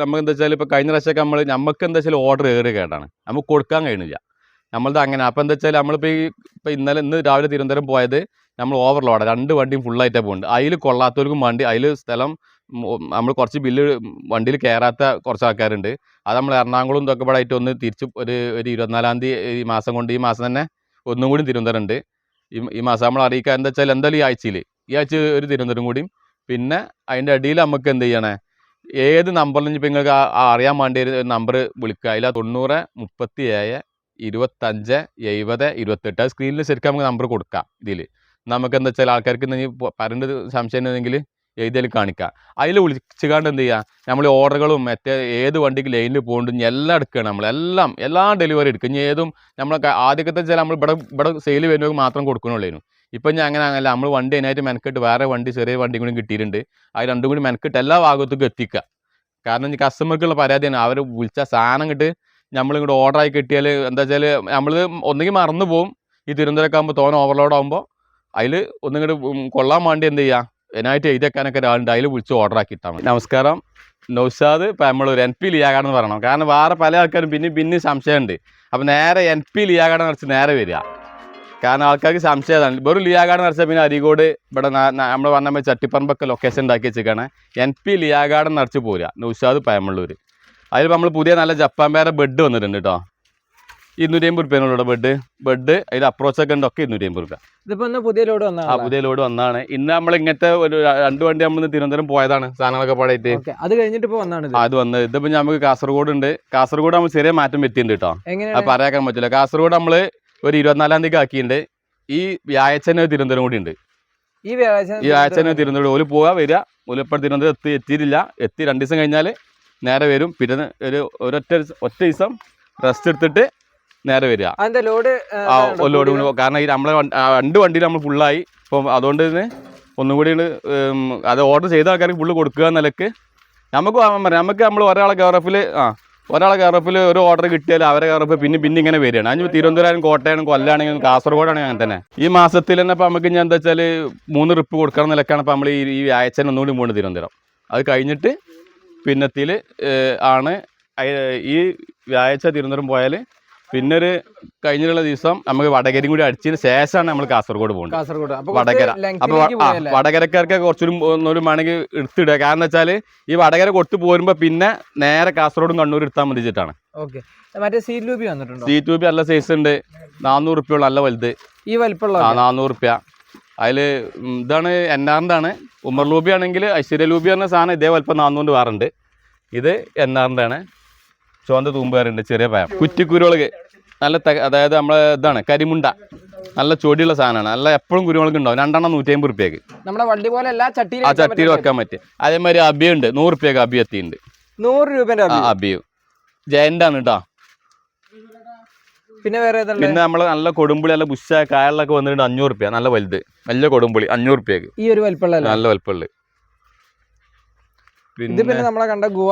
നമുക്ക് എന്താ വെച്ചാൽ ഇപ്പോൾ കഴിഞ്ഞ പ്രാവശ്യമൊക്കെ നമ്മൾ നമുക്ക് എന്താ വെച്ചാൽ ഓർഡർ ഏറി കേട്ടാണ് നമുക്ക് കൊടുക്കാൻ കഴിയുന്നില്ല. നമ്മളത് അങ്ങനെ അപ്പോൾ എന്താ വെച്ചാൽ നമ്മളിപ്പോൾ ഈ ഇപ്പോൾ ഇന്നലെ ഇന്ന് രാവിലെ തിരുവനന്തപുരം പോയത് നമ്മൾ ഓവർലോഡാണ് രണ്ട് വണ്ടിയും ഫുള്ളായിട്ടാണ് പോകുന്നുണ്ട് അതിൽ കൊള്ളാത്തവർക്കും വണ്ടി അതിൽ സ്ഥലം നമ്മൾ കുറച്ച് ബില്ല് വണ്ടിയിൽ കയറാത്ത കുറച്ച് ആൾക്കാരുണ്ട് അത് നമ്മൾ എറണാകുളം ഇതൊക്കെ ഇവിടെ ആയിട്ട് ഒന്ന് തിരിച്ച് ഒരു ഒരു ഇരുപത്തിനാലാം തീയതി ഈ മാസം കൊണ്ട് ഈ മാസം തന്നെ ഒന്നും കൂടി തിരുവനന്തപുരം ഉണ്ട്. ഈ ഈ മാസം നമ്മൾ അറിയിക്കുക എന്താ വെച്ചാൽ എന്തായാലും ഈ ആഴ്ചയിൽ ഈ ആഴ്ച ഒരു തിരുവനന്തപുരം കൂടിയും. പിന്നെ അതിന്റെ അടിയിൽ നമുക്ക് എന്ത് ചെയ്യണേ? ഏത് നമ്പറിൽ ഇപ്പോൾ നിങ്ങൾക്ക് ആ- ആ അറിയാൻ വേണ്ടി ഒരു നമ്പർ വിളിക്കുക. അതിൽ തൊണ്ണൂറ് മുപ്പത്തി ഏഴ് ഇരുപത്തഞ്ച് എഴുപത് ഇരുപത്തെട്ട്. അത് സ്ക്രീനിൽ ശരിക്കും നമുക്ക് നമ്പർ കൊടുക്കാം ഇതിൽ നമുക്ക് എന്താ വെച്ചാൽ ആൾക്കാർക്ക് ഇനി പറയേണ്ടത് സംശയം ഉണ്ടെങ്കിൽ എഴുതിയാൽ കാണിക്കാം. അതിൽ വിളിച്ചുകാണ്ട് എന്ത് ചെയ്യുക നമ്മൾ ഓർഡറുകളും മറ്റേ ഏത് വണ്ടിക്ക് ലൈനിൽ പോകുന്നുണ്ട് എല്ലാം എടുക്കുകയാണ് നമ്മളെല്ലാം എല്ലാം ഡെലിവറി എടുക്കും ഇനി ഏതും നമ്മളൊക്കെ ആദ്യത്തെ വെച്ചാൽ നമ്മൾ ഇവിടെ ഇവിടെ സെയിൽ വരുന്നവർക്ക് മാത്രം കൊടുക്കണുള്ളൂ ഇപ്പം ഞാൻ അങ്ങനെ അങ്ങനെ നമ്മൾ വണ്ടി അതിനായിട്ട് മെനക്കെട്ട് വേറെ വണ്ടി ചെറിയ വണ്ടി കൂടി കിട്ടിയിട്ടുണ്ട്. അത് രണ്ടും കൂടി മെനക്കെട്ട് എല്ലാ ഭാഗത്തേക്കും എത്തിക്കുക. കാരണം കസ്റ്റമർക്കുള്ള പരാതിയാണ്. അവർ വിളിച്ച സാധനം കിട്ട് നമ്മളിങ്ങോട്ട് ഓർഡർ ആയി കിട്ടിയാൽ എന്താ വെച്ചാൽ നമ്മൾ ഒന്നുകിൽ മറന്നു പോകും ഈ തിരുവനന്തപുരം ആകുമ്പോൾ തോനെ ഓവർലോഡ് ആകുമ്പോൾ അതിൽ ഒന്നിങ്ങോട്ട് കൊള്ളാൻ വേണ്ടി എന്ത് ചെയ്യുക അതിനായിട്ട് എഴുതിയേക്കാനൊക്കെ ഒരാളുണ്ട് അതിൽ വിളിച്ച് ഓർഡർ ആക്കി ഇട്ടാൽ മതി. നമസ്കാരം. നൗഷാദ്. നമ്മളൊരു എൻ പി ലിയാകാടെന്ന് പറയണം. കാരണം വേറെ പല ആൾക്കാരും പിന്നെ പിന്നെ സംശയമുണ്ട്. അപ്പോൾ നേരെ എൻ പി നിറച്ച് നേരെ വരിക. കാരണം ആൾക്കാർക്ക് സംശയമാണ് വെറും ലിയാഗാഡ് നിറച്ചാൽ പിന്നെ അരികോട് ഇവിടെ നമ്മൾ പറഞ്ഞ ചട്ടിപ്പറമ്പൊക്കെ ലൊക്കേഷൻ ഉണ്ടാക്കി വെച്ചേക്കാണ് എൻ പി ലിയാഗാഡ് നിറച്ച് പോരുക നൗഷാദ് പയമുള്ളൂർ അതിൽ നമ്മൾ പുതിയ നല്ല ജപ്പാൻ പേരെ ബെഡ് വന്നിട്ടുണ്ട് കേട്ടോ ഇരുന്നൂറ്റി അമ്പത് റുപ്യേനുള്ള ബെഡ് ബെഡ് അതിൽ അപ്രോച്ചൊക്കെ ഉണ്ട്. ഒക്കെ ഇരുന്നൂറ്റി അമ്പത് റുപ്യ. ഇതിപ്പോ പുതിയ ലോഡ് ആ പുതിയ ലോഡ് വന്നാണ് ഇന്ന് നമ്മൾ ഇങ്ങനത്തെ ഒരു രണ്ട് വണ്ടി നമ്മൾ തിരുവനന്തപുരം പോയതാണ്. സാധനങ്ങളൊക്കെ പാടായിട്ട് അത് കഴിഞ്ഞിട്ട് ഇപ്പൊ വന്നാണ് അത് വന്നത് ഇതിപ്പോ നമുക്ക് കാസർഗോഡ് ഉണ്ട് കാസർഗോഡ് നമ്മൾ ചെറിയ മാറ്റം പറ്റിയിട്ടുണ്ട് കേട്ടോ അത് പറയാക്കാൻ പറ്റില്ല കാസർഗോഡ് നമ്മൾ ഒരു ഇരുപത്തിനാലാം തീയതി ആക്കിയിട്ടുണ്ട് ഈ വ്യാഴച്ചന് തിരുവനന്തപുരം കൂടി ഉണ്ട്. ഈ വ്യാഴാഴ്ച ഈ ആഴ്ച തിരുവനന്തപുരം ഓൽ പോവാ വരിക ഓൽ ഇപ്പോൾ തിരുവനന്തപുരം എത്തി എത്തിയിട്ടില്ല. എത്തി രണ്ട് ദിവസം കഴിഞ്ഞാൽ നേരെ വരും. പിന്നെ ഒരു ഒരൊറ്റ ഒറ്റ ദിവസം റെസ്റ്റ് എടുത്തിട്ട് നേരെ വരിക ലോഡ് ലോഡ് കാരണം ഈ നമ്മളെ രണ്ട് വണ്ടിയിൽ നമ്മൾ ഫുള്ളായി ഇപ്പം അതുകൊണ്ട് തന്നെ ഒന്നും കൂടി അത് ഓർഡർ ചെയ്ത ആൾക്കാർക്ക് ഫുള്ള് കൊടുക്കുക എന്ന നിലയ്ക്ക്. നമുക്ക് പറയാം നമുക്ക് നമ്മൾ ഒരാളെ ഗവർഫിൽ ആ ഒരാളെ കയറപ്പിൽ ഒരു ഓർഡർ കിട്ടിയാൽ അവരെ കയറപ്പ് പിന്നെ പിന്നെ ഇങ്ങനെ വരികയാണ്. അതിന് തിരുവനന്തപുരം കോട്ടയം കൊല്ലാണെങ്കിലും കാസർഗോഡാണെങ്കിൽ അങ്ങനെ തന്നെ. ഈ മാസത്തിൽ തന്നെ ഇപ്പം നമുക്ക് ഞാൻ എന്താ വെച്ചാൽ മൂന്ന് റിപ്പ് കൊടുക്കണം നിലക്കാണ് ഇപ്പം നമ്മൾ ഈ ഈ ആഴ്ച ഒന്നുകൂടി പോകുന്നത് തിരുവനന്തപുരം. അത് കഴിഞ്ഞിട്ട് പിന്നത്തിൽ ആണ് ഈ വ്യാഴാഴ്ച തിരുവനന്തപുരം പോയാൽ പിന്നെ ഒരു കഴിഞ്ഞിട്ടുള്ള ദിവസം നമുക്ക് വടകരയും കൂടി അടിച്ചതിന് ശേഷമാണ് നമ്മൾ കാസർഗോഡ് പോകുന്നത് കാസർഗോഡ്. വടകര. അപ്പൊ വടകരക്കാർക്ക് കുറച്ചൊരു ഒന്നൊരു വേണമെങ്കിൽ എടുത്തിടുക. കാരണം വെച്ചാൽ ഈ വടകര കൊടുത്തു പോരുമ്പോ പിന്നെ നേരെ കാസർഗോഡും കണ്ണൂർ എടുത്താൽ മതിച്ചിട്ടാണ് മറ്റേ സീറ്റ് ലൂബി വന്നിട്ടുണ്ട്? സീറ്റ് ലൂബി നല്ല സൈസ് ഉണ്ട്. നാനൂറ് റുപ്യ നല്ല വലുത്. ഈ വലിപ്പമുള്ള നാനൂറ് റുപ്യ അതിൽ ഇതാണ് എന്നാറിന്റെ ആണ് ഉമർ ലൂബി ആണെങ്കിൽ ഐശ്വര്യ ലൂബി പറഞ്ഞ സാധനം ഇതേ വലുപ്പം നാനൂറ് വേറുണ്ട് ഇത് എന്നാറിന്റെ ആണ് ചുവന്ന തൂമ്പുകാരുണ്ട് ചെറിയ പയം കുറ്റിക്കുരുവളക് നല്ല അതായത് നമ്മളെ ഇതാണ് കരിമുണ്ട. നല്ല ചൊടിയുള്ള സാധനമാണ്. നല്ല എപ്പോഴും കുരുമുളക് ഉണ്ടാവും. രണ്ടെണ്ണം നൂറ്റി അമ്പത് റുപ്യക്ക്. നമ്മുടെ വണ്ടി പോലെ എല്ലാ ചട്ടിയിൽ ആ ചട്ടിയിൽ വെക്കാൻ പറ്റും. അതേമാതിരി അബിയുണ്ട്. നൂറ് റുപ്യക്ക് അബി എത്തിയുണ്ട് നൂറ് രൂപ. അബിയു. ജയന്റാണ് കേട്ടോ പിന്നെ വേറെ പിന്നെ നമ്മൾ നല്ല കൊടുമ്പുളി നല്ല ബുഷ കായലിലൊക്കെ വന്നിട്ടുണ്ട് അഞ്ഞൂറ് റുപ്യ. നല്ല വലുത്. നല്ല കൊടുമ്പുളി അഞ്ഞൂറ് റുപ്യക്ക്. ഈ ഒരു വലിപ്പമുള്ള നല്ല വലുപ്പമുള്ളത് ഇത് പിന്നെ നമ്മളെ കണ്ട ഗുവ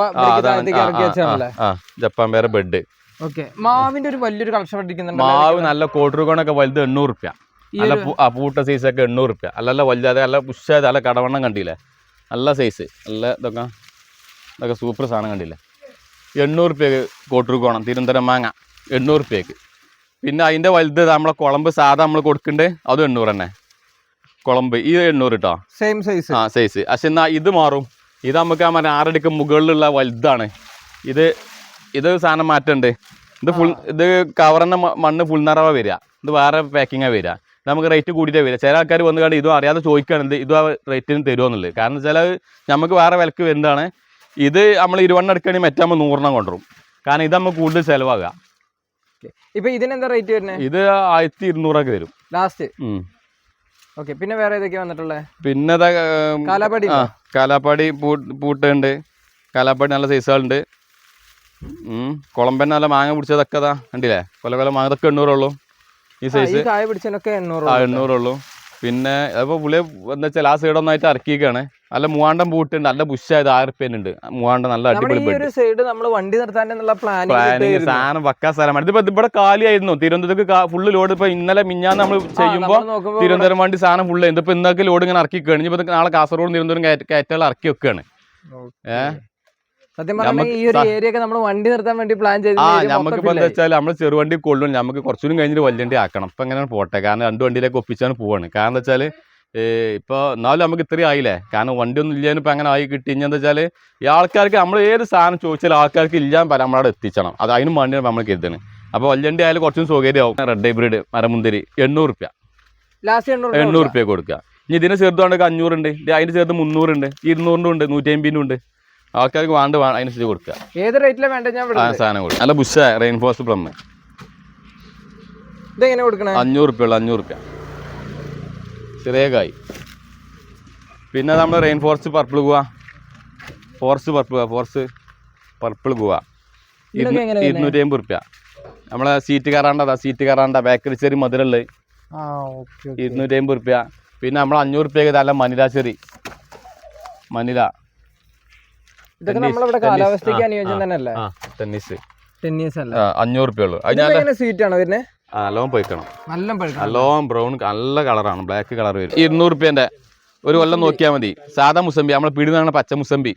ജപ്പാൻ പേരെ ബെഡ്. ഓക്കെ. മാവിന്റെ ഒരു വലിയൊരു കളക്ഷൻ പഠിക്കുന്നുണ്ട് മാവ് നല്ല കോട്ടറുകോണൊക്കെ വലുത് എണ്ണൂറ് റുപ്യ നല്ല പൂട്ട സൈസ് സൈസൊക്കെ എണ്ണൂറ് റുപ്യ അല്ലല്ല വലുതാതെ നല്ല പുഷാതെ നല്ല കടവണ്ണം കണ്ടില്ലേ? നല്ല സൈസ് നല്ല ഇതൊക്കെ ഇതൊക്കെ സൂപ്പർ സാധനം കണ്ടില്ലേ? എണ്ണൂറ് റുപ്യക്ക് കോട്ടറുകോണം തിരുവനന്തപുരം മാങ്ങ എണ്ണൂറ് റുപ്യക്ക് പിന്നെ അതിന്റെ വലുത് നമ്മളെ കുളമ്പ് സാധാ നമ്മൾ കൊടുക്കണ്ടേ അതും എണ്ണൂറ് തന്നെ. കുളമ്പ് ഈ എണ്ണൂറ് കേട്ടോ സെയിം സൈസ് ആ സൈസ് പക്ഷെ എന്നാൽ ഇത് മാറും. ഇത് നമുക്ക് ആ മറ്റേ ആറടിക്ക് മുകളിലുള്ള വലുതാണ്. ഇത് ഇത് സാധനം മാറ്റണ്ട്. ഇത് ഫുൾ ഇത് കവറിന്റെ മണ്ണ് ഫുൾ നിറവ വരിക. ഇത് വേറെ പാക്കിങ്ങാണ് വരിക. നമുക്ക് റേറ്റ് കൂടിയിട്ടേ വരിക. ചില ആൾക്കാർ വന്നു കണ്ട് ഇതും അറിയാതെ ചോദിക്കുകയാണ് ഇത് ആ റേറ്റിന് തരുമെന്നുള്ളത് കാരണം ചില നമുക്ക് വേറെ വിലക്ക് വരുന്നതാണ്. ഇത് നമ്മൾ ഇരുവണ്ണം എടുക്കുകയാണെങ്കിൽ മറ്റേ നമ്മൾ നൂറെണ്ണം കൊണ്ടുവരും. കാരണം ഇത് നമുക്ക് കൂടുതൽ ചിലവാകുക. ഇപ്പൊ ഇതിനെന്താ റേറ്റ് വരുന്നത് ഇത് ആയിരത്തി ഇരുന്നൂറൊക്കെ വരും. ലാസ്റ്റ്. ഓക്കെ പിന്നെ വേറെ ഏതൊക്കെയാ വന്നിട്ടുള്ളത് പിന്നെ കാലാപ്പാടി ആ കാലാപ്പാടി പൂട്ട് പൂട്ടുണ്ട്. കാലാപ്പാടി നല്ല സൈസുകളുണ്ട്. കുളമ്പൻ നല്ല മാങ്ങ പിടിച്ചതൊക്കെ അതാ കണ്ടില്ലേ? കൊല കൊല മാങ്ങ ഇതൊക്കെ എണ്ണൂറുള്ളൂ. ഈ സൈസ് കായ പിടിച്ചതിനൊക്കെ എണ്ണൂറ് എണ്ണൂറുള്ളൂ. പിന്നെ അപ്പോൾ പുള്ളി എന്താ വെച്ചാൽ ആ സൈഡ് ഒന്നായിട്ട് ഇറക്കിയിരിക്കുകയാണ് നല്ല മൂവാണ്ടം പൂട്ടുണ്ട് നല്ല ബുഷായത് ആയിരം റുപ്യനുണ്ട് മൂവാണ്ടം നല്ല അടിപൊളി ഈ ഒരു സൈഡ് നമ്മൾ വണ്ടി നിർത്താൻ എന്നുള്ള പ്ലാനിങ് സാധനം വക്കാൻ സ്ഥലമാണ്. ഇതിപ്പോ ഇവിടെ കാലിയായിരുന്നു. തിരുവനന്തപുരത്ത് ഫുള്ള് ലോഡ് ഇപ്പൊ ഇന്നലെ മിഞ്ഞാന്ന് നമ്മൾ ചെയ്യുമ്പോൾ തിരുവനന്തപുരം വണ്ടി സാധനം ഫുള്ള് ഇതിപ്പോ ഇന്നൊക്കെ ലോഡ് ഇങ്ങനെ ഇറക്കി കഴിഞ്ഞപ്പോൾ നാളെ കാസർഗോഡ് തിരുവനന്തപുരം കയറ്റ- കയറ്റുകൾ ഇറക്കി വെക്കുകയാണ്. ഏ? സത്യം പറഞ്ഞാൽ ഈ ഒരു നമുക്ക് ഏരിയ ഒക്കെ നമ്മൾ വണ്ടി നിർത്താൻ വേണ്ടി പ്ലാൻ ചെയ്ത് ആ നമുക്കിപ്പോ എന്താ വെച്ചാൽ നമ്മൾ ചെറുവണ്ടി കൊള്ളും. നമുക്ക് കുറച്ചുകൂടി കഴിഞ്ഞിട്ട് വലിയ വണ്ടി ആക്കണം. ഇപ്പൊ എങ്ങനെയാണ് പോട്ടെ? കാരണം രണ്ട് വണ്ടിയിലേക്ക് ഒപ്പിച്ചാണ് പോവാണ്. കാരണം എന്താ വെച്ചാൽ ഇപ്പോൾ എന്നാലും നമുക്ക് ഇത്രയും ആയില്ലേ? കാരണം വണ്ടി ഒന്നും ഇല്ലാനും ഇപ്പൊ അങ്ങനെ ആയി കിട്ടി. ഇനി എന്താ വെച്ചാൽ ഈ ആൾക്കാർക്ക് നമ്മൾ ഏത് സാധനം ചോദിച്ചാൽ ആൾക്കാർക്ക് ഇല്ലാൻ പല നമ്മളവിടെ എത്തിച്ചണം. അത് അതിനും വേണ്ടിയാണ് നമ്മൾ കരുതുന്നത് അപ്പോൾ വലിയ വണ്ടി ആയാലും കുറച്ചും സൗകര്യമാവും റെഡ് ഹൈബ്രിഡ് മരമുന്തിരി എണ്ണൂറ് റുപ്യ ലാസ്റ്റ് എണ്ണൂറ് റുപ്യ കൊടുക്കുക ഇനി ഇതിന് ചെറുതാണെങ്കിൽ അഞ്ഞൂറുണ്ട്. അതിന് ചെറുത് മുന്നൂറുണ്ട്. ഇരുന്നൂറിന്റെ ഉണ്ട്. നൂറ്റി അമ്പതിനും ഉണ്ട്. ആൾക്കാർക്ക് വേണ്ട അതിനനുസരിച്ച് കൊടുക്കുക. ഏത് റേറ്റിലാണ് വേണ്ട ഞാൻ ആ സാധനം കൊടുക്കുക നല്ല ബുഷ റെയിൻഫോഴ്സ് പ്ലം ഇതെങ്ങനെ കൊടുക്കണേ? അഞ്ഞൂറ് റുപ്യ ഉള്ളു അഞ്ഞൂറ് റുപ്യ. ചെറിയ കായ്. പിന്നെ നമ്മൾ rain forest purple guava. Forest purple forest purple guava? ഇരുന്നൂറ്റി അമ്പത് റുപ്യ. നമ്മളെ സീറ്റ് കയറാണ്ടതാ സീറ്റ് കയറാണ്ട ബേക്കറി ചെറിയ മധുരമുള്ളത്. ഇരുന്നൂറ്റി അമ്പത് റുപ്യ. പിന്നെ നമ്മൾ അഞ്ഞൂറ് റുപ്യക്ക് നല്ല മനില ചെറി. മനില. ഇതൊക്കെ നമ്മളിവിടെ കാലാവസ്ഥയ്ക്ക് അനുയോജ്യം. തന്നെയല്ലേ? ടെന്നീസ്. ടെന്നീസ് അല്ല? അഞ്ഞൂറ് റുപ്യ ഉള്ളു അത് ഇതിപ്പോ ഞാൻ സ്വീറ്റ് ആണോ വരുന്നത് നല്ലോണം പോയിക്കണം നല്ല നല്ലോണം ബ്രൗൺ നല്ല കളറാണ്. ബ്ലാക്ക് കളർ വരും. ഇരുന്നൂറ് റുപ്യന്റെ ഒരു കൊല്ലം നോക്കിയാൽ മതി. സാധാ മുസമ്പി. നമ്മളെ പിടിന്നാണ് പച്ച മുസമ്പി.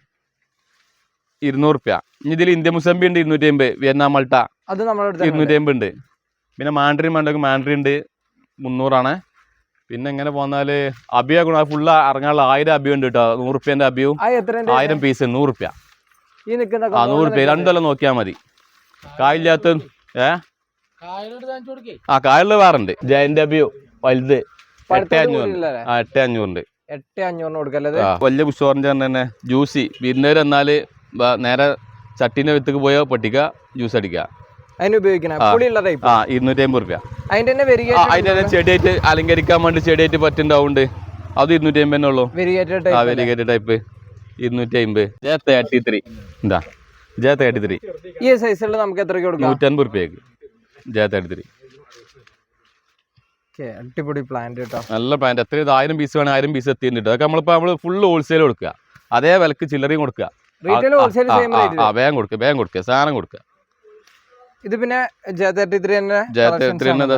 ഇരുന്നൂറ് റുപ്യ ഇനി ഇതിൽ ഇന്ത്യ മുസമ്പി ഉണ്ട് ഇരുന്നൂറ്റി അമ്പത് വിയറ്റ്നാം മൾട്ട. അത് നമ്മുടെ ഇരുന്നൂറ്റി അമ്പത് ഉണ്ട്. പിന്നെ മാൻഡ്രി വേണ്ടെങ്കിൽ മാൻഡ്രി ഉണ്ട്. മുന്നൂറാണ്. പിന്നെ എങ്ങനെ പോന്നാൽ അബിയ ഗുണ ഫുള്ള് ഇറങ്ങാനുള്ള ആയിരം അബിയ ഉണ്ട് കേട്ടോ നൂറ് റുപ്യന്റെ അബിയും ആയിരം പീസ് നൂറ് റുപ്യ. രണ്ടല്ല നോക്കിയാ ആ നൂറ് റുപ്യ. രണ്ടെല്ലാം നോക്കിയാൽ മതി. കായില്ലാത്ത ഏ? ആ കായലിൽ വേറെ ഉണ്ട് ജയന്റ് അബിയോ വലുത്. എട്ടേ അഞ്ഞൂറ് ആ എട്ടേ അഞ്ഞൂറുണ്ട്. എട്ടേ അഞ്ഞൂറിന് കൊടുക്കല്ലേ വലിയ ഓറഞ്ച് തന്നെ ജ്യൂസി. വിരുന്നേര് എന്നാൽ നേരെ ചട്ടിന്റെ വിത്തക്ക് പോയോ പൊട്ടിക്കുക ജ്യൂസ് അടിക്കുക. അതിന് ഉപയോഗിക്കണ ആ. പുളിയുള്ള ടൈപ്പ് ആ. ഇരുന്നൂറ്റി അമ്പത് റുപ്യ. അതിന്റെ തന്നെ ആ അതിന്റെ തന്നെ ചെടിയായിട്ട് അലങ്കരിക്കാൻ വേണ്ടി ചെടിയായിട്ട് പറ്റുണ്ടാവുണ്ട് അത് ഇരുന്നൂറ്റി അമ്പത് തന്നെ ഉള്ളൂ. വെരിഗേറ്റഡ് ആ ടൈപ്പ് വെരിഗേറ്റ് ടൈപ്പ് ഇരുന്നൂറ്റി അമ്പത് ജെ തേർട്ടി ത്രീ. എന്താ ജെ തേർട്ടി ത്രീ. ഈ സൈസിൽ നമുക്ക് എത്ര കൊടുക്കാം? നൂറ്റൻപത് റുപ്യക്ക്. J thirty three. ഓക്കെ അടിപൊളി പ്ലാന്റ് കേട്ടോ. നല്ല പ്ലാന്റ് എത്ര ആയിരം പീസ് വേണം ആയിരം പീസ് എത്തിയിട്ടുണ്ട്. അതൊക്കെ നമ്മളിപ്പോ നമ്മൾ ഫുള്ള് ഹോൾസെയിൽ കൊടുക്കുക. അതേ വിലക്ക് ചില്ലറയും കൊടുക്കുക. വേഗം കൊടുക്കുക വേഗം കൊടുക്കുക സാധനം കൊടുക്കുക. ഇത് പിന്നെ.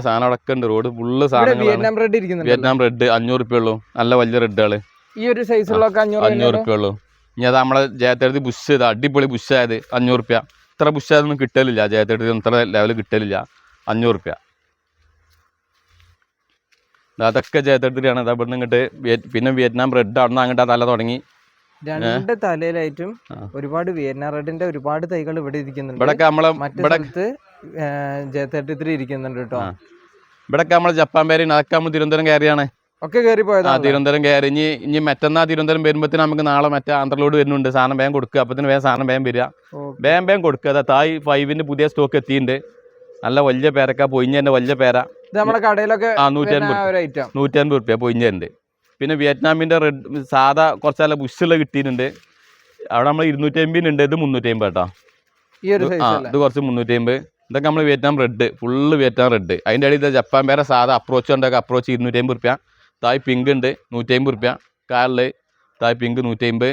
സാധനം ഉണ്ട് റോഡ് ഫുള്ള് വിയറ്റ്നാം റെഡ് ഇരിക്കുന്നുണ്ട്. വിയറ്റ്നാം റെഡ് അഞ്ഞൂറ് റുപ്യ ഉള്ളൂ. നല്ല വലിയ റെഡുകൾ ഈ ഒരു സൈസിലൊക്കെ അഞ്ഞൂറ് റുപ്യ ഉള്ളൂ. ഇനി അത് നമ്മളെ ജയത്തെടുത്ത് ബുഷ് ചെയ്ത് അടിപൊളി ബുഷ് ആയത് അഞ്ഞൂറ് റുപ്യ ഇത്ര ബുഷ് ആയതൊന്നും കിട്ടലില്ല. ജയത്തെടുത്ത് ഇത്ര ലെവൽ കിട്ടലില്ല. അഞ്ഞൂറ് റുപ്യ അതൊക്കെ ജയത്തെടുത്തിട്ടാണ് അത് ഇവിടുന്ന് ഇങ്ങോട്ട് പിന്നെ വിയറ്റ്നാം റെഡ് അവിടെ നിന്ന് അങ്ങോട്ട് തല തുടങ്ങി. രണ്ട് തലയിലായിട്ടും. ഒരുപാട് വിയറ്റ്നാം റെഡിന്റെ ഒരുപാട് തൈകൾ ഇവിടെ ഇരിക്കുന്നുണ്ട്. മറ്റു ഇവിടെ സ്ഥലത്ത് ജെ തേർട്ടി ത്രീ ഇരിക്കുന്നുണ്ട് കേട്ടോ. ഇവിടെ നമ്മളെ ജപ്പാൻ പേര് അതൊക്കെ നമ്മൾ തിരുവനന്തപുരം കയറിയാണ്. ഒക്കെ കയറി ആ പോയതാണ് തിരുവനന്തപുരം കയറി. ഇനി ഇനി മറ്റന്നാ തിരുവനന്തപുരം വരുമ്പോഴത്തേന് നമുക്ക് നാളെ മറ്റേ ആന്ധ്രലോട് വരുന്നുണ്ട്. സാധനം വേഗം കൊടുക്കുക. അപ്പത്തിന് വേഗം സാധനം വേഗം വരിക. വേഗം വേഗം കൊടുക്കുക. അതാ തായ് ഫൈവിന്റെ പുതിയ സ്റ്റോക്ക് എത്തിയിട്ടുണ്ട്. നല്ല വലിയ പേരക്ക പൊയിഞ്ഞതിന്റെ വലിയ പേര. നമ്മുടെ കടയിലൊക്കെ നൂറ്റി അൻപത് നൂറ്റി അൻപത് റുപ്യ പൊയിഞ്ഞതിന്റെ പിന്നെ വിയറ്റ്നാമിന്റെ റെഡ് സാധാ കുറച്ച് നല്ല ബുഷുള്ള കിട്ടിയിട്ടുണ്ട്. അവിടെ നമ്മൾ ഇരുന്നൂറ്റി അമ്പതിനുണ്ട് ഇത് മുന്നൂറ്റി അമ്പത് കേട്ടോ ആ ഇത് കുറച്ച് മുന്നൂറ്റി അമ്പത് ഇതൊക്കെ നമ്മൾ Vietnam red full Vietnam red. അതിന്റെ ഇടയിൽ ഇത് ജപ്പാൻ പേരെ സാധാ അപ്രോച്ച് ഉണ്ടൊക്കെ അപ്രോച്ച് ഇരുന്നൂറ്റി അമ്പത് റുപ്യ തായ് പിങ്ക് ഉണ്ട് നൂറ്റി അമ്പത് റുപ്യ. കാലിൽ തായ് പിങ്ക് നൂറ്റി അമ്പത്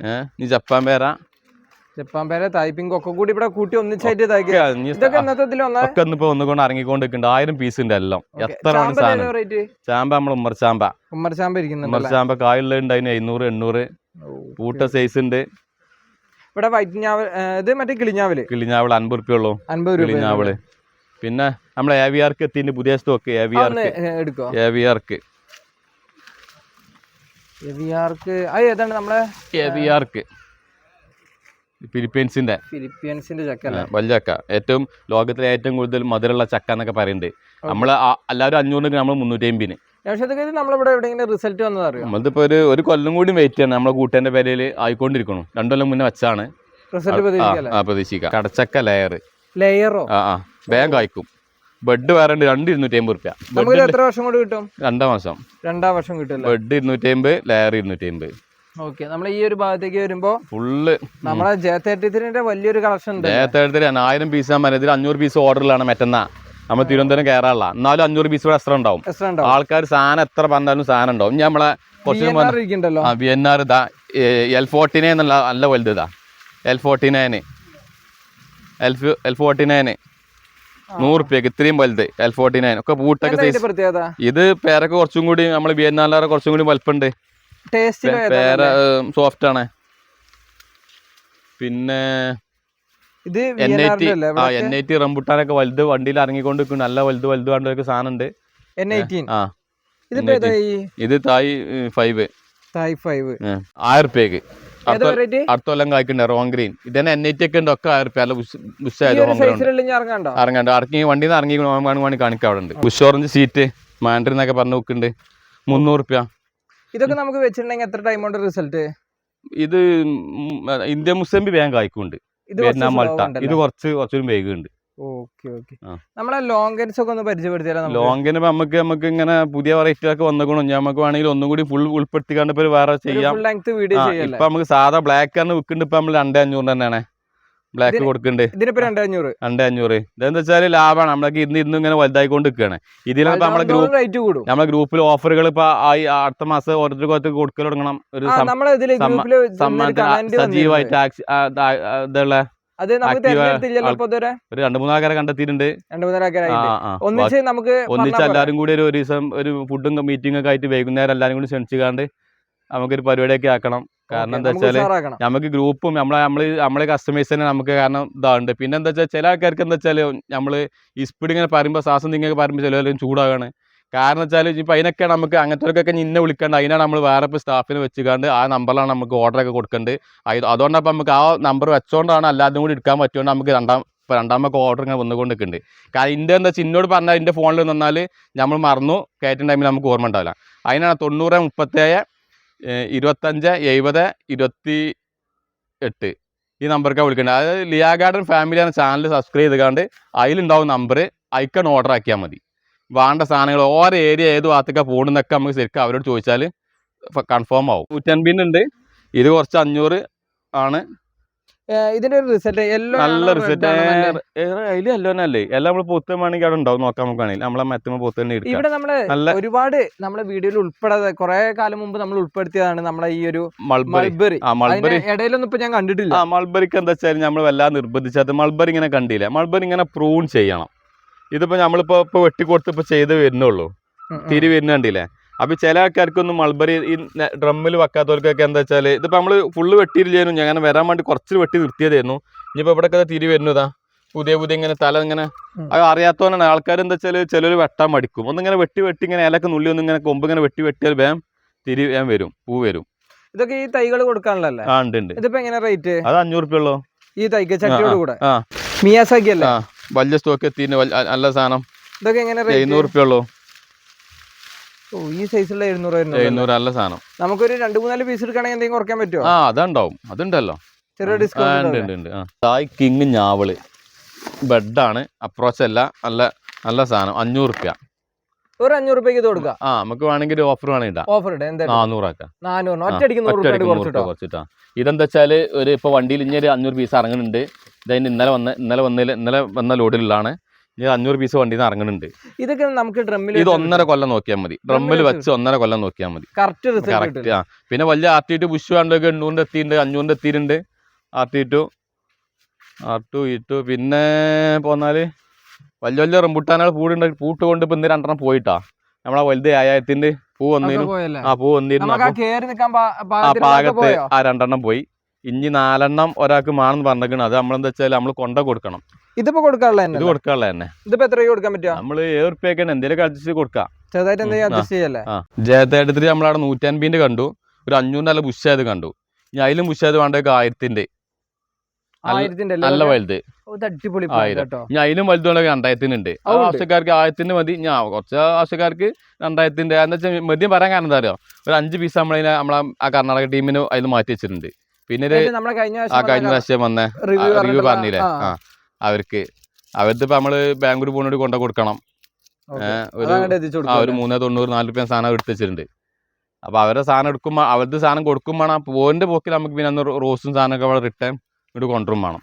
ഏഹ് ഇനി ജപ്പാൻ പേര ജപ്പാൻ പേരെ തായ്പിങ് ഒക്കെ കൂടി ഇവിടെ കൂട്ടി ഒന്നിച്ചായിട്ട് ഒന്നുകൊണ്ട് ഇറങ്ങിക്കൊണ്ട് ആയിരം പീസ് ഉണ്ട് എല്ലാം. എത്ര ചാമ്പ നമ്മൾ ഉമ്മർചാമ്പ ഉമ്മർചാമ്പ ഇരിക്കുന്നു ഉമ്മർചാമ്പ കായുള്ളത് അതിന് എഴുന്നൂറ് എണ്ണൂറ്. പൂട്ട സൈസ് ഉണ്ട് ഇവിടെ വൈറ്റ് ഞാവൽ ഇത് മറ്റേ കിളിഞ്ഞാവൽ? കിളിഞ്ഞാവൽ അൻപത് റുപ്യ ഉള്ളൂ. അൻപത് രൂപ കിളിഞ്ഞാവൾ. പിന്നെ നമ്മളെ എ വി ആർക്ക് എത്തിന്റെ പുതിയ സ്റ്റോക്ക് ആർക്ക് എടുക്കോ ആർക്ക് എവിയാർക്ക് അത് ഏതാണ് നമ്മളെ? ആർക്ക് ഫിലിപ്പീൻസിന്റെ ഫിലിപ്പീൻസിന്റെ ചക്ക വലിയ ചക്ക. ഏറ്റവും ലോകത്തിലെ ഏറ്റവും കൂടുതൽ മധുരമുള്ള ചക്ക എന്നൊക്കെ പറയുന്നുണ്ട്. നമ്മൾ എല്ലാവരും അഞ്ഞൂറിന് നമ്മൾ മുന്നൂറ്റി അമ്പതിന് പക്ഷേ ഇതൊക്കെ നമ്മളിവിടെ എവിടെയെങ്കിലും റിസൾട്ട് വന്നത് അറിയോ? നമ്മളിപ്പോൾ ഒരു ഒരു കൊല്ലം കൂടി വെയിറ്റ് ചെയ്യണം. നമ്മളെ കൂട്ടേന്റെ പേരിൽ ആയിക്കൊണ്ടിരിക്കണം രണ്ടു കൊല്ലം മുന്നേ വെച്ചാണ്. പ്രതീക്ഷിക്കാം. കടച്ചക്ക ലെയർ ലെയറോ ആ ആ. വേഗം കായ്ക്കും. ബെഡ് വേറെ ഉണ്ട്. രണ്ട് ഇരുന്നൂറ്റി അമ്പത് റുപ്യ എത്ര വർഷം കൂടി കിട്ടും? രണ്ടാം മാസം രണ്ടാം വർഷം കിട്ടും ബെഡ് ഇരുന്നൂറ്റി അമ്പത് ലെയർ ഇരുന്നൂറ്റി അമ്പത് ഓക്കെ. നമ്മൾ ഈ ഒരു ഭാഗത്തേക്ക് വരുമ്പോ ഫുള്ള് നമ്മളെ ജെ തേർട്ടി ത്രീന്റെ വലിയൊരു കളക്ഷൻ ഉണ്ട് ആയിരം പീസ് ഇതിൽ അഞ്ഞൂറ് പീസ് ഓർഡറിലാണ് മറ്റന്നാ. നമ്മൾ തിരുവനന്തപുരം കയറാനുള്ള എന്നാലും അഞ്ഞൂറ് പീസ് കൂടെ എക്സ്ട്രാ ഉണ്ടാവും. ആൾക്കാർ സാധനം എത്ര പറഞ്ഞാലും സാധനം ഉണ്ടാവും. ഇനി നമ്മളെ കുറച്ച് വി എൻ ആർ ഇതാ. എൽ ഫോർട്ടി നയൻ എന്നുള്ള നല്ല വലുത് ഇതാ. എൽ ഫോർട്ടി നയന് എൽ എൽ ഫോർട്ടി നയന് നൂറ് റുപ്യക്ക് ഇത്രയും വലുത്. എൽ ഫോർട്ടി നയൻ ഒക്കെ ബൂട്ടൊക്കെ സൈസ് ഇത് പേരൊക്കെ കുറച്ചും കൂടി നമ്മൾ വി എൻ ആറിലേറെ കുറച്ചും കൂടി വലുപ്പമുണ്ട് ടേസ്റ്റിലോ പേര സോഫ്റ്റ് ആണ്. പിന്നെ ഇത് എൻ ഐ ടി ആ എൻ ഐ ടി റംബുട്ടാനൊക്കെ വലുത് വണ്ടിയിൽ ഇറങ്ങിക്കൊണ്ട് നിൽക്കും നല്ല വലുത് വലുത് കണ്ടൊക്കെ സാധനം ഉണ്ട് ആ ഇത് തായ് ഫൈവ് തായ് ഫൈവ് ആയിരം റുപ്യക്ക് അടുത്ത കൊല്ലം കായ്ക്കുണ്ട് റോങ് ഗ്രീൻ. ഇതന്നെ എൻ ഐ ടി ഒക്കെ ഉണ്ട് ഒക്കെ ആയിരം റുപ്യ അല്ല ഇറങ്ങാണ്ടോ ഇറങ്ങി വണ്ടിയിൽ നിന്ന് ഇറങ്ങി കാണിക്കാൻ കാണിക്കാം അവിടെ ഉണ്ട് ബുഷ് ഓറഞ്ച് സീറ്റ് മാൻഡ്രി എന്നൊക്കെ പറഞ്ഞ് നോക്കുന്നുണ്ട്. മുന്നൂറ് റുപ്യ ഇതൊക്കെ നമുക്ക് വെച്ചിട്ടുണ്ടെങ്കിൽ എത്ര ടൈം കൊണ്ട് റിസൾട്ട് ഇത് ഇന്ത്യ ഇന്ത്യൻ മുസ്ലിം വേഗം ആയിക്കൊണ്ട് മൾട്ട. ഇത് കുറച്ച് കുറച്ചൊരു വേഗമുണ്ട്. നമ്മളെ ലോങ്കൻസ് ഒക്കെ ഒന്ന് പരിചയപ്പെടുത്തിയാലോ നമുക്ക്? നമുക്ക് നമുക്ക് ഇങ്ങനെ പുതിയ വെറൈറ്റി ഒക്കെ വന്നേക്കണം. നമുക്ക് വേണമെങ്കിൽ ഒന്നും കൂടി ഫുൾ ഉൾപ്പെടുത്തിക്കാണ്ട് ഇപ്പൊ വേറെ ചെയ്യാം. ഇപ്പൊ നമുക്ക് സാധാ ബ്ലാക്ക് ആണ് വിൽക്കുന്നുണ്ട് ഇപ്പൊ നമ്മൾ രണ്ടേ അഞ്ഞൂറ് തന്നെയാണ്. ബ്ലാക്ക് കൊടുക്കുന്നുണ്ട് ഇതിനിപ്പോ രണ്ടേ അഞ്ഞൂറ് രണ്ടേ അഞ്ഞൂറ് ഇതെന്താ വെച്ചാൽ ലാഭമാണ് നമ്മളൊക്കെ ഇന്ന് ഇന്ന് ഇങ്ങനെ വലുതായിക്കൊണ്ട് നിൽക്കുകയാണ് ഇതിലാണ് നമ്മളെ ഗ്രൂപ്പ് റേറ്റ് കൂടും. നമ്മളെ ഗ്രൂപ്പിൽ ഓഫറുകൾ ഇപ്പൊ അടുത്ത മാസം ഓരോരുത്തർക്ക് ഓരോരുത്തർക്ക് കൊടുക്കൽ തുടങ്ങണം. ഒരു സജീവമായിട്ട് ഇതുള്ള ഒരു രണ്ട് മൂന്ന് ആൾക്കാരെ കണ്ടെത്തിയിട്ടുണ്ട് ഒന്നിച്ച് നമുക്ക് ഒന്നിച്ച് എല്ലാരും കൂടി ഒരു ഒരു ദിവസം ഒരു ഫുഡും മീറ്റിംഗ് ഒക്കെ ആയിട്ട് വൈകുന്നേരം എല്ലാരും കൂടി ക്ഷണിച്ചു കാണ്ട് നമുക്കൊരു പരിപാടിയൊക്കെ ആക്കണം. കാരണം എന്താ വെച്ചാൽ നമുക്ക് ഗ്രൂപ്പും നമ്മളെ നമ്മൾ നമ്മളെ കസ്റ്റമേഴ്സ് തന്നെ നമുക്ക് കാരണം ഇതാണ്ട് പിന്നെ എന്താ വെച്ചാൽ ചില ആൾക്കാർക്ക് എന്താ വെച്ചാൽ നമ്മൾ ഈ സ്പീഡ് ഇങ്ങനെ പറയുമ്പോൾ ശ്വാസം തിങ്ങൊക്കെ പറയുമ്പോൾ ചിലവരും ചൂടാകാണ് കാരണം വെച്ചാൽ ഇപ്പം അതിനൊക്കെ നമുക്ക് അങ്ങനത്തെ ഇന്നെ വിളിക്കേണ്ട. അതിനാണ് നമ്മൾ വേറെ ഇപ്പോൾ സ്റ്റാഫിനെ വെച്ചുകൊണ്ട് ആ നമ്പറിലാണ് നമുക്ക് ഓർഡറൊക്കെ കൊടുക്കേണ്ടത്. അതുകൊണ്ട് അപ്പം നമുക്ക് ആ നമ്പർ വെച്ചോണ്ടാണ് അല്ലാതും കൂടി എടുക്കാൻ പറ്റുകൊണ്ട് നമുക്ക് രണ്ടാം ഇപ്പോൾ രണ്ടാമത്തെ ഓർഡർ ഇങ്ങനെ വന്നുകൊണ്ട് നിൽക്കുന്നുണ്ട് കാരണം ഇതിന്റെ എന്താ വെച്ചാൽ ഇന്നോട് പറഞ്ഞാൽ എന്റെ ഫോണിൽ നിന്നാൽ നമ്മൾ മറന്നു. കയറ്റുന്ന ടൈമിൽ നമുക്ക് ഓർമ്മ ഉണ്ടാവില്ല. അതിനാണ് തൊണ്ണൂറ് മുപ്പത്തേഴ് ഇരുപത്തഞ്ച് എഴുപത് ഇരുപത്തി എട്ട് ഈ നമ്പർക്കാണ് വിളിക്കേണ്ടത് അതായത് ലിയാ ഗാർഡൻ ഫാമിലി എന്ന ചാനൽ സബ്സ്ക്രൈബ് ചെയ്തുകൊണ്ട് അതിലുണ്ടാവും നമ്പർ ഐക്കൺ ഓർഡർ ആക്കിയാൽ മതി. വേണ്ട സാധനങ്ങൾ ഓരോ ഏരിയ ഏത് ഭാഗത്തേക്കാണ് പോകുന്നതൊക്കെ നമുക്ക് ശരിക്കും അവരോട് ചോദിച്ചാൽ കൺഫേം ആവും. നൂറ്റൻപതിന്റെ ഉണ്ട്. ഇത് കുറച്ച് അഞ്ഞൂറ് ആണ്. ഇതിന്റെ ഒരു റിസൾട്ട് എല്ലോ നല്ല റിസൾട്ട് അതിൽ അല്ലോനല്ലേ എല്ലാം നമ്മൾ പൊത്ത് വേണമെങ്കിൽ അവിടെ ഉണ്ടാവും നോക്കാൻ നോക്കുകയാണെങ്കിൽ നമ്മളെ മറ്റുമ്പോൾ പൊത്ത് തന്നെ ഇവിടെ നമ്മൾ നല്ല ഒരുപാട് നമ്മളെ വീഡിയോയിൽ ഉൾപ്പെടാതെ കുറെ കാലം മുമ്പ് നമ്മൾ ഉൾപ്പെടുത്തിയതാണ് നമ്മളെ ഈ ഒരു മൾബറി മൾബറി ഇടയിലൊന്നും ഇപ്പൊ ഞാൻ കണ്ടിട്ടില്ല. ആ മൾബറിക്ക് എന്താ വെച്ചാൽ നമ്മൾ വല്ലാതെ നിർബന്ധിച്ചത് മൾബറി ഇങ്ങനെ കണ്ടില്ല. മൾബറി ഇങ്ങനെ പ്രൂൺ ചെയ്യണം. ഇതിപ്പോ നമ്മളിപ്പോ ഇപ്പൊ വെട്ടിക്കൊടുത്ത് ഇപ്പൊ ചെയ്ത് വരുന്നുള്ളൂ. തിരി വരുന്ന അപ്പൊ ചില ആൾക്കാർക്കൊന്നും മൾബറി ഈ ഡ്രമ്മിൽ വെക്കാത്തവർക്കൊക്കെ എന്താ വെച്ചാൽ ഇതിപ്പോ നമ്മൾ ഫുള്ള് വെട്ടിയില്ലായിരുന്നു ഞാൻ അങ്ങനെ വരാൻ വേണ്ടി കുറച്ച് വെട്ടി നിർത്തിയതായിരുന്നു. ഇനിയിപ്പോ ഇവിടെ തിരി വരുന്നതാ പുതിയ പുതിയ ഇങ്ങനെ തല ഇങ്ങനെ അത് അറിയാത്തവനാണ് ആൾക്കാർ എന്താ വെച്ചാൽ ചിലർ വെട്ടാൻ മടിക്കും. ഒന്നിങ്ങനെ വെട്ടി വെട്ടി ഇങ്ങനെ ഇലക്ക് നുള്ളി ഒന്ന് ഇങ്ങനെ കൊമ്പ് ഇങ്ങനെ വെട്ടി വെട്ടിയാൽ വേം തിരി വേം വരും. പൂ വരും. ഇതൊക്കെ ഈ തൈകൾ കൊടുക്കാനുള്ളല്ലേ ആ ഉണ്ട് ഉണ്ട്. ഇതിപ്പോ എങ്ങനെ റേറ്റ്? അത് അഞ്ഞൂറ് റുപ്യ ഉള്ളൂ? ഈ തൈക്ക് ചട്ടിയോട് കൂടെ? മിയാസാക്കി അല്ലേ വലിയ സ്റ്റോക്ക് എത്തി നല്ല സാധനം. ഇതൊക്കെ എങ്ങനെ എഴുന്നൂറ് റുപ്യ ഉള്ളൂ? ഓ ഈ സൈസിലുള്ള എഴുന്നൂറ് എഴുന്നൂറ് നല്ല സാധനം. നമുക്കൊരു രണ്ട് മൂന്നാൽ പീസ് എടുക്കണമെങ്കിൽ എന്തെങ്കിലും കുറയ്ക്കാൻ പറ്റുമോ ആ അതുണ്ടാവും. അതുണ്ടല്ലോ. ചെറിയ ഡിസ്കൗണ്ട് തായ് കിങ് ഞാവൾ ബെഡാണ് അപ്രോച്ച് അല്ല. നല്ല നല്ല സാധനം. അഞ്ഞൂറ് റുപ്യ. ഒരു അഞ്ഞൂറ് രൂപയ്ക്ക് ഇത് കൊടുക്കാം. ആ നമുക്ക് വേണമെങ്കിൽ ഒരു ഓഫർ വേണമെങ്കിൽ ഇടാം. ഓഫർ ഇട്ട് എന്തായാലും. നാനൂറാക്കാം നാനൂറ് ഒറ്റയടിക്ക് കുറച്ചിട്ടാ? ഇതെന്താ വെച്ചാൽ ഒരു ഇപ്പോൾ വണ്ടിയിൽ ഇനി ഒരു അഞ്ഞൂറ് പീസ് ഇറങ്ങുന്നുണ്ട്. ഇതതിന് ഇന്നലെ വന്ന ഇന്നലെ വന്നതിൽ ഇന്നലെ വന്ന ലോഡിലുള്ളതാണ് ഇനി അഞ്ഞൂറ് പീസ് വണ്ടിയിൽ നിന്ന് ഇറങ്ങുന്നുണ്ട് ഇതൊക്കെ നമുക്ക് ഡ്രമ്മിൽ ഇത് ഒന്നര കൊല്ലം നോക്കിയാൽ മതി. ഡ്രമ്മിൽ വെച്ച് ഒന്നര കൊല്ലം നോക്കിയാൽ മതി. കറക്റ്റ് ആ പിന്നെ വലിയ ആർ ടി ടു ബുഷ് വേണ്ടൊക്കെ എണ്ണൂറിന്റെ എത്തിയിട്ടുണ്ട് അഞ്ഞൂറിന്റെ എത്തിയിട്ടുണ്ട്. R T two R two E two പിന്നെ പോന്നാൽ വലിയ വലിയ റംബുട്ടാനുകൾ പൂടുണ്ട് പൂട്ട് കൊണ്ട് ഇപ്പം ഇന്ന് രണ്ടെണ്ണം പോയിട്ടാ. നമ്മളെ വലുത് ആയിരത്തിന്റെ പൂ വന്നിരുന്നു. ആ പൂ വന്നിരുന്നു. ആ പാകത്ത് ആ രണ്ടെണ്ണം പോയി. ഇനി നാലെണ്ണം ഒരാൾക്ക് മാണെന്ന് പറഞ്ഞേക്കണം. അത് നമ്മളെന്താ വെച്ചാൽ നമ്മൾ കൊണ്ട കൊടുക്കണം. ഇതിപ്പോ കൊടുക്കാനുള്ള ഇത് തന്നെ കൊടുക്കാനുള്ള തന്നെ. ഇതിപ്പോ എത്ര കൊടുക്കാൻ പറ്റുക നമ്മൾ ഏഴ് റുപ്യൊക്കെ എന്തെങ്കിലും അഡ്ജസ്റ്റ് കൊടുക്കാം. ചെറുതായിട്ട് എന്തെങ്കിലും. അഡ്ജസ്റ്റ് ചെയ്യല്ലേ? ജയത്തേട്ടത്തിൽ നമ്മളവിടെ നൂറ്റൻപതിന്റെ കണ്ടു. ഒരു അഞ്ഞൂറ് നല്ല ബുഷായത് കണ്ടു. ഇനി അതിലും ബുഷായത് വേണ്ടത് ആയിരത്തിന്റെ നല്ല വലുത്. ഇത് അടിപൊളി ഇനി അതിലും വലുതുള്ള രണ്ടായിരത്തിനുണ്ട്. ആവശ്യക്കാർക്ക് ആയിരത്തിന് മതി. ഞാൻ കുറച്ച് ആവശ്യക്കാർക്ക് രണ്ടായിരത്തിന്റെ എന്താ വെച്ചാൽ മദ്യം പറയാൻ കാരണം എന്താ അറിയോ? ഒരു അഞ്ച് പീസ് നമ്മളതിനെ നമ്മളെ ആ കർണാടക ടീമിന് അതിൽ മാറ്റി വെച്ചിട്ടുണ്ട്. പിന്നെ ആ കഴിഞ്ഞ പ്രാവശ്യം വന്ന. റിവ്യൂ പറഞ്ഞില്ലേ? ആ. അവർക്ക്. അവർക്ക് ഇപ്പൊ നമ്മൾ ബാംഗ്ലൂർ പോകുന്നോട് കൊണ്ട കൊടുക്കണം. ഒരു ആ മൂന്നേ തൊണ്ണൂറ് നാല് രൂപ സാധനം എടുത്ത് വെച്ചിട്ടുണ്ട് അപ്പൊ അവരുടെ സാധനം എടുക്കുമ്പോൾ അവരുടെ സാധനം കൊടുക്കും വേണം. പോക്കിൽ നമുക്ക് പിന്നെ അന്ന് റോസും സാധനമൊക്കെ അവിടെ റിട്ടേൺ ഇവിടെ കൊണ്ടുവരും വേണം.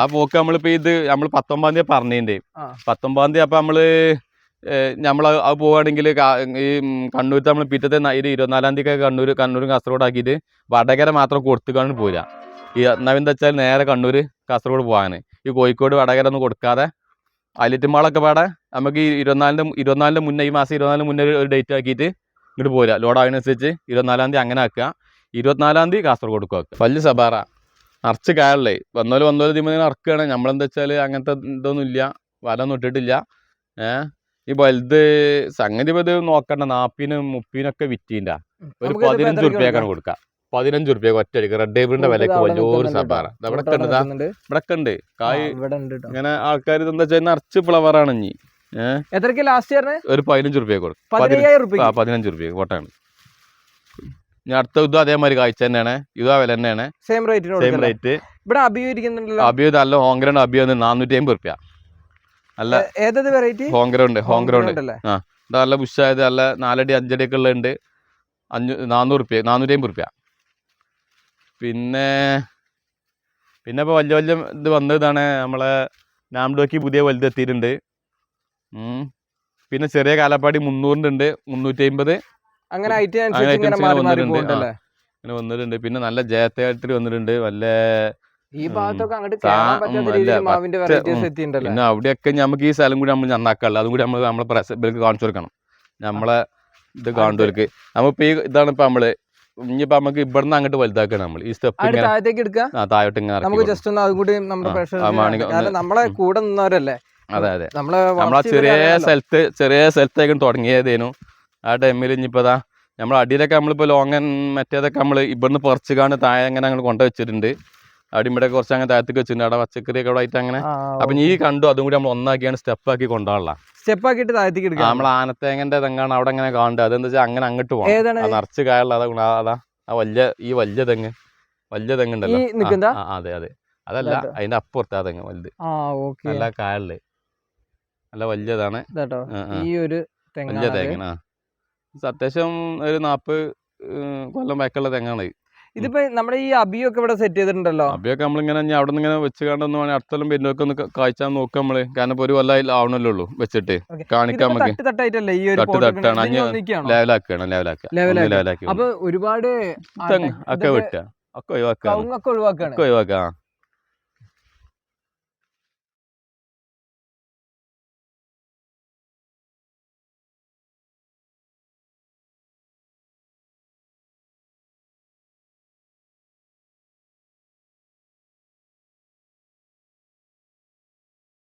ആ പോക്ക് നമ്മളിപ്പോ ഇത് നമ്മൾ പത്തൊമ്പതാം തീയതി പറഞ്ഞതിന്റെ ആ. പത്തൊമ്പതാം തീയതി അപ്പൊ നമ്മൾ നമ്മൾ അത് പോവാണെങ്കിൽ ഈ കണ്ണൂർ നമ്മൾ പിറ്റത്തെ ഇരുപത്തിനാലാം തീയതി കണ്ണൂർ കണ്ണൂരും കാസർഗോഡ് ആക്കിയിട്ട് വടകര മാത്രം കൊടുത്തുകൊണ്ട് പോരാ. ഈ എന്നാ എന്താ വെച്ചാൽ നേരെ കണ്ണൂർ കാസർഗോഡ് പോകാൻ ഈ കോഴിക്കോട് വടകര ഒന്നും കൊടുക്കാതെ അലിറ്റുമാളൊക്കെ പാടെ നമുക്ക് ഈ ഇരുപത്തിനാലിന്റെ ഇരുപത്തിനാലിന്റെ മുന്നേ ഈ മാസം ഇരുപത്തിനാലിന് മുന്നേ ഒരു ഡേറ്റ് ആക്കിയിട്ട് ഇങ്ങോട്ട് പോരാ. ലോഡ് ആകുന്നതനുസരിച്ച് ഇരുപത്തിനാലാം തീയതി അങ്ങനെ ആക്കുക. ഇരുപത്തിനാലാം തീയതി കാസർഗോഡ് കൊടുക്കുക പല്ല് സബാറ നിറച്ച് കായലേ വന്നോലും വന്നോൽ ഇങ്ങനെ ഇറക്കുകയാണ് നമ്മളെന്താ വെച്ചാൽ അങ്ങനത്തെ ഇതൊന്നും ഇല്ല. വലൊന്നും ഇട്ടിട്ടില്ല. ഏഹ് ഈ വലുത് സംഗതി ഇപ്പൊ ഇത് നോക്കണ്ട. നാപ്പിനും മുപ്പിനൊക്കെ വിറ്റീന്റെ ഒരു പതിനഞ്ച് ഉറുപ്പ്യക്കാണ് കൊടുക്കുക പതിനഞ്ച് റുപ്യ ഒറ്റയടിക്ക് റെഡ് ടേബിളിന്റെ വിലക്ക് വലിയൊരു സബാറ ഇവിടെ കണ്ടതാ? ഇവിടെ ഉണ്ട് കായ് ഇവിടെ ഉണ്ട് ഇങ്ങനെ ആൾക്കാർ എന്താ വെച്ചാൽ നിറച്ച് ഫ്ലവറാണ് ഇനി. ഏഹ് ലാസ്റ്റ് ഒരു പതിനഞ്ച് റുപ്യ കൊടുക്കും പതിനഞ്ച് ആ റുപ്യ പതിനഞ്ച് കോട്ടാണ് ഇനി അടുത്ത ഇതും അതേമാതിരി കാഴ്ച തന്നെയാണ്. ഇതും ആ വില തന്നെയാണ് സെയിം റേറ്റ് സെയിം റേറ്റ് ഇവിടെ അഭിയോഗിക്കുന്നുണ്ടല്ലോ അഭിയോ നല്ല ഹോങ്കറുണ്ട് അഭിയോ നാനൂറ്റി അമ്പത് റുപ്യ അല്ല ഏതത് വെറൈറ്റി ഹോങ്കറുണ്ട് അല്ലേ? ഇത് നല്ല ബുഷായത് നല്ല നാലടി അഞ്ചടി ഒക്കെ ഉള്ളുണ്ട് അഞ്ഞൂ നാനൂറ് റുപ്യ നാനൂറ്റി അമ്പത് റുപ്യ പിന്നെ പിന്നെ ഇപ്പോൾ വലിയ വലിയ ഇത് വന്നതാണ് നമ്മളെ നാംഡോക്കി പുതിയ വലുത് എത്തിയിട്ടുണ്ട്. പിന്നെ ചെറിയ കാലപ്പാടി മുന്നൂറിന്റെ ഉണ്ട് മുന്നൂറ്റി അമ്പത് അങ്ങനെ അങ്ങനെ വന്നിട്ടുണ്ട്. പിന്നെ നല്ല ജയത്തേട്ടർ വന്നിട്ടുണ്ട്. വല്ല ഈ ഭാഗത്തൊക്കെ അങ്ങോട്ട്. പിന്നെ അവിടെയൊക്കെ നമുക്ക് ഈ സ്ഥലം കൂടി നമ്മൾ നന്നാക്കാനുള്ളത് അതും കൂടി നമ്മൾ നമ്മളെ കാണിച്ചു കൊടുക്കണം. നമ്മളെ ഇത് കാണുന്നവർക്ക് നമ്മളിപ്പോൾ ഈ ഇതാണ് ഇപ്പം നമ്മൾ ഇനിയിപ്പോൾ നമുക്ക് ഇവിടുന്ന് അങ്ങോട്ട് വലുതാക്കണം നമ്മൾ ഈ സ്റ്റെപ്പ് താഴത്തേക്ക് എടുക്കുക താഴോട്ട് ഇങ്ങനെ നമുക്ക് ജസ്റ്റ് ഒന്ന് അതും കൂടി നമ്മുടെ പ്രഷർ കാരണം നമ്മളെ കൂടെ നിന്നവരല്ലേ? അതെ അതെ. നമ്മളെ നമ്മളാ ചെറിയ. സ്ഥലത്ത് ചെറിയ സ്ഥലത്തേക്കും തുടങ്ങിയതേനു. ആ ടൈമിൽ ഇനിയിപ്പോ അതാ നമ്മൾ അടിയിലൊക്കെ നമ്മളിപ്പോ ലോങ്ങൻ മറ്റേതൊക്കെ നമ്മൾ ഇവിടുന്ന് പറിച്ച് കാണുന്ന താഴെ അങ്ങനെ അങ്ങോട്ട് കൊണ്ടു ഇവിടെ കുറച്ച് അങ്ങനെ താഴത്തേക്ക് വെച്ചിട്ടുണ്ട്. അവിടെ പച്ചക്കറിയൊക്കെ അവിടെ ആയിട്ട് അങ്ങനെ. അപ്പൊ ഈ കണ്ടു അതും കൂടി നമ്മൾ ഒന്നാക്കിയാണ് സ്റ്റെപ്പ് ആക്കി കൊണ്ടുപോകാനുള്ള സ്റ്റെപ്പ് ആക്കിയിട്ട് താഴത്തേക്ക് എടുക്കുക. നമ്മൾ ആനത്തേങ്ങന്റെ തെങ്ങാണ് അവിടെ അങ്ങനെ കാണുന്നത്. അതെന്താ വെച്ചാൽ അങ്ങനെ അങ്ങോട്ട് പോകണം. നിറച്ച് കായുള്ള അതാ ഗുണ അതാ ആ വലിയ ഈ വലിയ തെങ്ങ് വലിയ ആ, ആ, അതെ അതെ. അതല്ല അതിന്റെ അപ്പുറത്ത് ആ തെങ്ങ് വലുത്. നല്ല കായലിൽ. നല്ല വലിയതാണ്. ഈ ഒരു വലിയ തേങ്ങ അത്യാവശ്യം ഒരു നാൽപ്പത് കൊല്ലം വയക്കുള്ള തെങ്ങാണ്. ഇതിപ്പോ നമ്മുടെ ഈ അബിയൊക്കെ ഇവിടെ സെറ്റ് ചെയ്തിട്ടുണ്ടല്ലോ. അബിയൊക്കെ നമ്മളിങ്ങനെ ഇനി അവിടെ നിന്ന് ഇങ്ങനെ വെച്ച് കണ്ടൊന്ന് അടുത്തെല്ലാം വരുന്നൊക്കെ ഒന്ന് കാഴ്ച നോക്കാം നമ്മൾ. കാരണം ഇപ്പൊ ഒരു കൊല്ലം ആവണല്ലോ ഉള്ളൂ വെച്ചിട്ട്. കാണിക്കാൻ തട്ട് തട്ടായിട്ടല്ലേ ഈ ഒരു തട്ട് തട്ടാണ്. ലെവലാക്കുകയാണ് ലെവലാക്കുക. ലെവലാക്കി അപ്പൊ ഒരുപാട് ഒക്കെ വെട്ടുക. ഒക്കെ കവുങ്ങൊക്കെ ഒക്കെ ഒഴിവാക്കുക